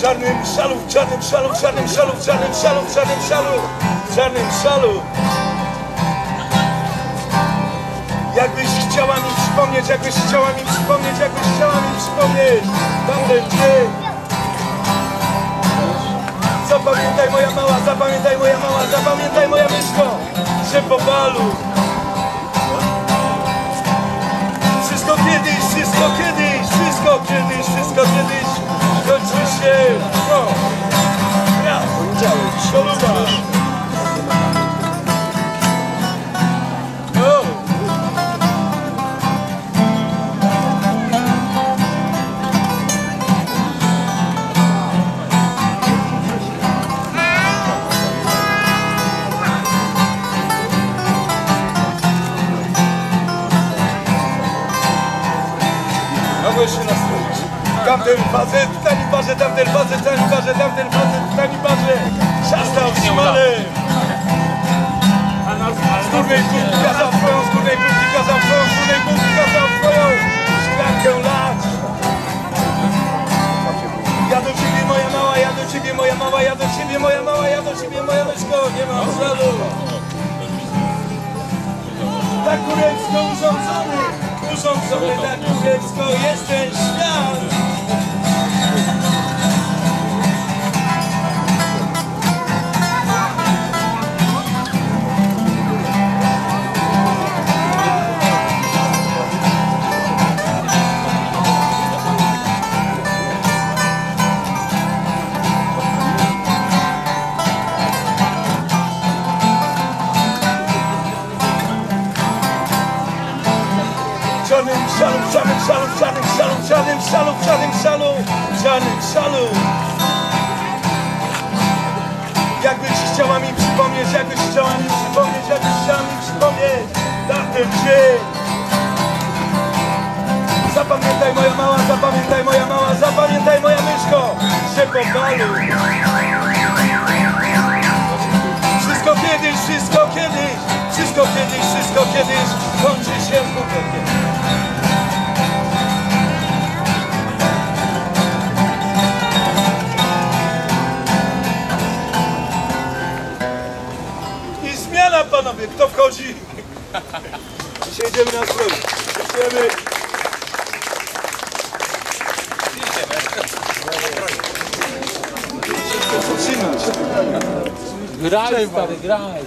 czarnym szalu, w czarnym szalu, w czarnym szalu, w czarnym szalu, w czarnym szalu, w czarnym szalu. Jakbyś chciała mi przypomnieć, jakbyś chciała mi przypomnieć, jakbyś chciała mi przypomnieć tamten dzień. Zapamiętaj moja mała, zapamiętaj moja mała, zapamiętaj moja myszko, że po balu wszystko kiedyś, wszystko kiedyś kończy się. No. Raz, Mogłeś się nastroić. Tamten facet, tani barze, tamten facet, tani barze, tamten facet, tani barze. Szastał szmalem. Z górnej półki kazał swoją, z górnej półki kazał swoją, z górnej półki kazał swoją szklankę lać. Ja do ciebie moja mała, ja do ciebie moja mała, ja do ciebie moja mała, ja do ciebie moja myszko, nie mam żalu. Tak kurewsko urządzony, urządzony tak kurewsko jest ten świat. W w w czarnym szalu, w czarnym szalu, w czarnym szalu, w czarnym szalu. Jakbyś chciała mi przypomnieć, jakbyś chciała mi przypomnieć, jakbyś chciała mi przypomnieć na ten dzień. Zapamiętaj moja mała, zapamiętaj moja mała, zapamiętaj moja myszko, że po balu. Wszystko kiedyś, wszystko kiedyś, wszystko kiedyś, wszystko kiedyś kończy się butelkiem. I zmiana panowie, kto wchodzi? Dzisiaj idziemy na stronę. Dziękujemy. Graj, stary, graj.